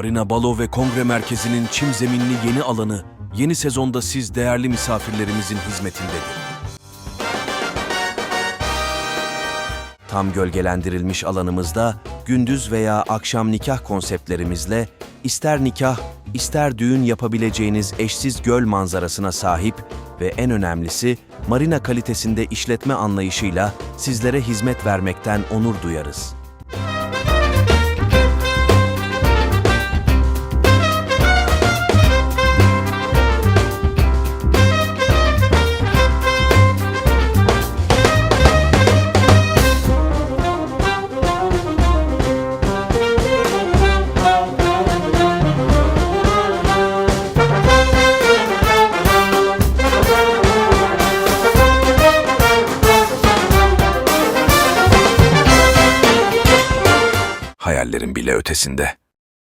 Marina Balo ve Kongre Merkezi'nin çim zeminli yeni alanı yeni sezonda siz değerli misafirlerimizin hizmetindedir. Tam gölgelendirilmiş alanımızda gündüz veya akşam nikah konseptlerimizle ister nikah, ister düğün yapabileceğiniz eşsiz göl manzarasına sahip ve en önemlisi marina kalitesinde işletme anlayışıyla sizlere hizmet vermekten onur duyarız. Hayallerin bile ötesinde.